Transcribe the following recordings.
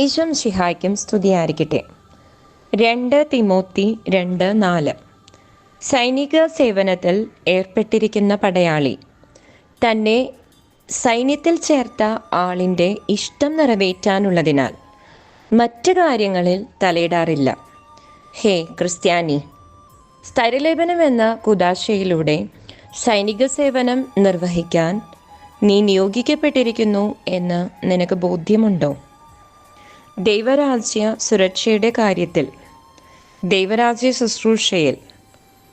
ഈശോം ശിഹായ്ക്കും സ്തുതിയായിരിക്കട്ടെ. രണ്ട് തിമോത്തി രണ്ട് നാല്. സൈനിക സേവനത്തിൽ ഏർപ്പെട്ടിരിക്കുന്ന പടയാളി. തന്നെ സൈന്യത്തിൽ ചേർത്ത ആളിന്റെ ഇഷ്ടം നിറവേറ്റാനുള്ളതിനാൽ മറ്റു കാര്യങ്ങളിൽ തലയിടാറില്ല. ഹേ ക്രിസ്ത്യാനി സ്ഥൈര്യലേപനം എന്ന കുദാശയിലൂടെ സൈനിക സേവനം നിർവഹിക്കാൻ നീ നിയോഗിക്കപ്പെട്ടിരിക്കുന്നു എന്ന് നിനക്ക് ബോധ്യമുണ്ടോ? ദൈവരാജ്യ സുരക്ഷയുടെ കാര്യത്തിൽ. ദൈവരാജ്യ ശുശ്രൂഷയിൽ.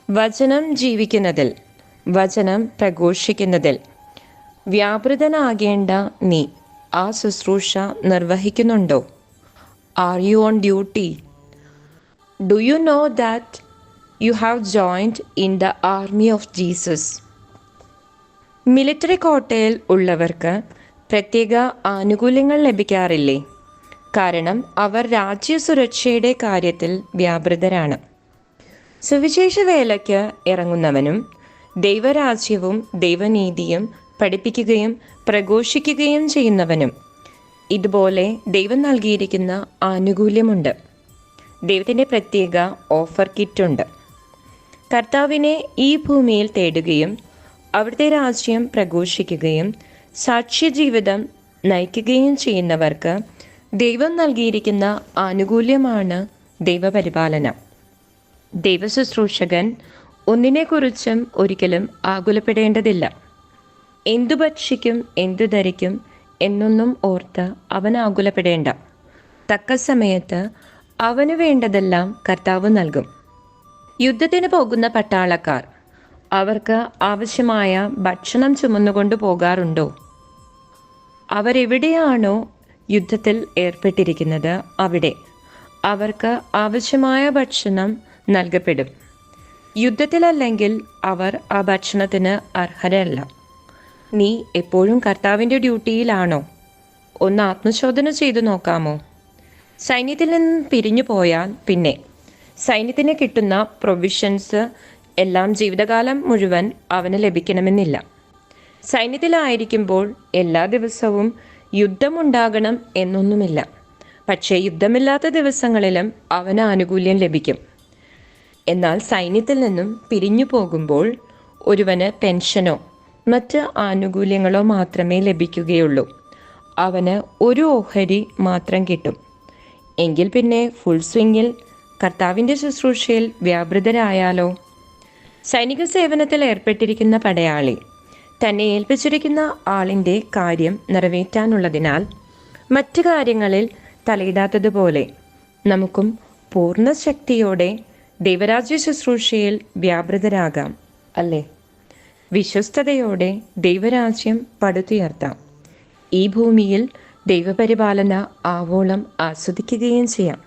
വചനം ജീവിക്കുന്നതിൽ. വചനം പ്രഘോഷിക്കുന്നതിൽ. വ്യാപൃതനാകേണ്ട നീ ആ ശുശ്രൂഷ നിർവഹിക്കുന്നുണ്ടോ? Are you on duty do you know that you have joined in the army of Jesus military കോട്ടയിൽ ഉള്ളവർക്ക് പ്രത്യേക ആനുകൂല്യങ്ങൾ ലഭിക്കാറില്ലേ? കാരണം അവർ രാജ്യസുരക്ഷയുടെ കാര്യത്തിൽ വ്യാപൃതരാണ്. സുവിശേഷ വേലയ്ക്ക് ഇറങ്ങുന്നവനും ദൈവരാജ്യവും ദൈവനീതിയും പഠിപ്പിക്കുകയും പ്രഘോഷിക്കുകയും ചെയ്യുന്നവനും ഇതുപോലെ ദൈവം നൽകിയിരിക്കുന്ന ആനുകൂല്യമുണ്ട്. ദൈവത്തിന്റെ പ്രത്യേക ഓഫർ കിറ്റുണ്ട്. കർത്താവിനെ ഈ ഭൂമിയിൽ തേടുകയും അവിടുത്തെ രാജ്യം പ്രഘോഷിക്കുകയും സാക്ഷ്യജീവിതം നയിക്കുകയും ചെയ്യുന്നവർക്ക് ദൈവം നൽകിയിരിക്കുന്ന ആനുകൂല്യമാണ് ദൈവപരിപാലനം. ദൈവശുശ്രൂഷകൻ ഒന്നിനെക്കുറിച്ചും ഒരിക്കലും ആകുലപ്പെടേണ്ടതില്ല. എന്തു ഭക്ഷിക്കും എന്തു ധരിക്കും എന്നൊന്നും ഓർത്ത് അവൻ ആകുലപ്പെടേണ്ട. തക്ക സമയത്ത് അവന് വേണ്ടതെല്ലാം കർത്താവ് നൽകും. യുദ്ധത്തിന് പോകുന്ന പട്ടാളക്കാർ അവർക്ക് ആവശ്യമായ ഭക്ഷണം ചുമന്നുകൊണ്ട് പോകാറുണ്ടോ? അവരെവിടെയാണോ യുദ്ധത്തിൽ ഏർപ്പെട്ടിരിക്കുന്നത് അവിടെ. അവർക്ക് ആവശ്യമായ ഭക്ഷണം നൽകപ്പെടും. യുദ്ധത്തിലല്ലെങ്കിൽ അവർ ആ ഭക്ഷണത്തിന് അർഹരല്ല. നീ എപ്പോഴും കർത്താവിന്റെ ഡ്യൂട്ടിയിലാണോ? ഒന്ന് ആത്മശോധന ചെയ്തു നോക്കാമോ? സൈന്യത്തിൽ നിന്ന് പിരിഞ്ഞു പോയാൽ പിന്നെ. സൈന്യത്തിന് കിട്ടുന്ന പ്രൊവിഷൻസ് എല്ലാം ജീവിതകാലം മുഴുവൻ അവന് ലഭിക്കണമെന്നില്ല. സൈന്യത്തിലായിരിക്കുമ്പോൾ എല്ലാ ദിവസവും യുദ്ധമുണ്ടാകണം എന്നൊന്നുമില്ല. പക്ഷേ യുദ്ധമില്ലാത്ത ദിവസങ്ങളിലും അവന് ആനുകൂല്യം ലഭിക്കും. എന്നാൽ സൈന്യത്തിൽ നിന്നും പിരിഞ്ഞു പോകുമ്പോൾ ഒരുവന് പെൻഷനോ മറ്റ് ആനുകൂല്യങ്ങളോ മാത്രമേ ലഭിക്കുകയുള്ളൂ. അവന് ഒരു ഓഹരി മാത്രം കിട്ടും. എങ്കിൽ പിന്നെ ഫുൾ സ്വിങ്ങിൽ കർത്താവിന്റെ ശുശ്രൂഷയിൽ വ്യാപൃതരായാലോ? സൈനിക സേവനത്തിൽ ഏർപ്പെട്ടിരിക്കുന്ന പടയാളി തന്നെ ഏൽപ്പിച്ചിരിക്കുന്ന ആളിന്റെ കാര്യം നിറവേറ്റാനുള്ളതിനാൽ മറ്റു കാര്യങ്ങളിൽ തലയിടാത്തതുപോലെ നമുക്കും പൂർണ ശക്തിയോടെ ദൈവരാജ്യ ശുശ്രൂഷയിൽ വ്യാപൃതരാകാം അല്ലേ? വിശ്വസ്തയോടെ ദൈവരാജ്യം പടുത്തുയർത്താം. ഈ ഭൂമിയിൽ ദൈവപരിപാലന ആവോളം ആസ്വദിക്കുകയും ചെയ്യാം.